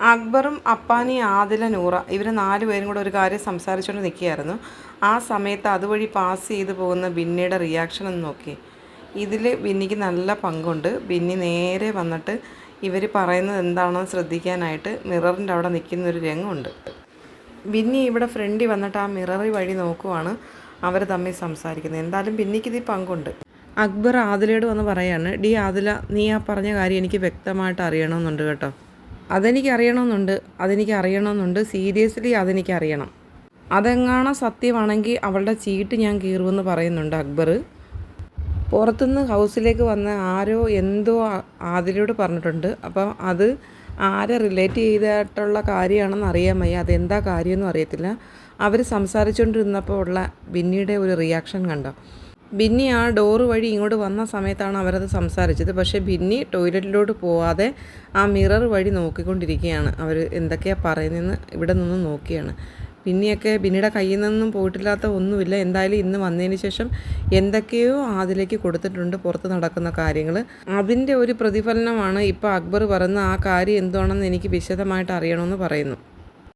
അക്ബറും അപ്പാനി ആദില നൂറ ഇവർ നാല് പേരും കൂടെ ഒരു കാര്യം സംസാരിച്ചുകൊണ്ട് നിൽക്കുകയായിരുന്നു ആ സമയത്ത് അതുവഴി പാസ് ചെയ്തു പോകുന്ന ബിന്നിയുടെ റിയാക്ഷൻ ഒന്ന് നോക്കി. ഇതിൽ ബിന്നിക്ക് നല്ല പങ്കുണ്ട്. ബിന്നി നേരെ വന്നിട്ട് ഇവർ പറയുന്നത് എന്താണെന്ന് ശ്രദ്ധിക്കാനായിട്ട് മിററിന്റെ അവിടെ നിൽക്കുന്ന ഒരു രംഗമുണ്ട്. ബിന്നി ഇവിടെ ഫ്രണ്ടിൽ വന്നിട്ട് ആ മിററി വഴി നോക്കുവാണ് അവർ തമ്മിൽ സംസാരിക്കുന്നത്. എന്തായാലും ബിന്നിക്ക് ഇതിൽ പങ്കുണ്ട്. അക്ബർ ആദിലയോട് വന്ന് പറയാണ് ഡി ആദില നീ ആ പറഞ്ഞ കാര്യം എനിക്ക് വ്യക്തമായിട്ട് അറിയണമെന്നുണ്ട് കേട്ടോ. അതെനിക്ക് അറിയണമെന്നുണ്ട് അതെനിക്ക് അറിയണമെന്നുണ്ട് സീരിയസ്ലി അതെനിക്ക് അറിയണം അതെങ്ങാണ സത്യമാണെങ്കിൽ അവളുടെ ചീട്ട് ഞാൻ കീറുമെന്ന് പറയുന്നുണ്ട് അക്ബർ. പുറത്തുനിന്ന് ഹൗസിലേക്ക് വന്ന ആരോ എന്തോ ആതിലോട് പറഞ്ഞിട്ടുണ്ട്. അപ്പം അത് ആരെ റിലേറ്റ് ചെയ്തിട്ടുള്ള കാര്യമാണെന്ന് അറിയാൻ വയ്യ. അതെന്താ കാര്യമെന്നും അറിയത്തില്ല. അവർ സംസാരിച്ചുകൊണ്ടിരുന്നപ്പോൾ ഉള്ള ബിന്നിയുടെ ഒരു റിയാക്ഷൻ കണ്ടോ? ബിന്നി ആ ഡോറ് വഴി ഇങ്ങോട്ട് വന്ന സമയത്താണ് അവരത് സംസാരിച്ചത്. പക്ഷേ ബിന്നി ടോയ്ലറ്റിലോട്ട് പോവാതെ ആ മിറർ വഴി നോക്കിക്കൊണ്ടിരിക്കുകയാണ്. അവർ എന്തൊക്കെയാണ് പറയുന്നതെന്ന് ഇവിടെ നിന്ന് നോക്കിയാണ്. ബിന്നിയൊക്കെ ബിന്നിയുടെ കയ്യിൽ നിന്നും പോയിട്ടില്ലാത്ത ഒന്നുമില്ല. എന്തായാലും ഇന്ന് വന്നതിന് ശേഷം എന്തൊക്കെയോ അതിലേക്ക് കൊടുത്തിട്ടുണ്ട് പുറത്ത് നടക്കുന്ന കാര്യങ്ങൾ അതിന്റെ ഒരു പ്രതിഫലനമാണ് ഇപ്പോൾ അക്ബർ പറയുന്ന ആ കാര്യം എന്താണെന്ന് എനിക്ക് വിശദമായിട്ട് അറിയണമെന്ന് പറയുന്നു.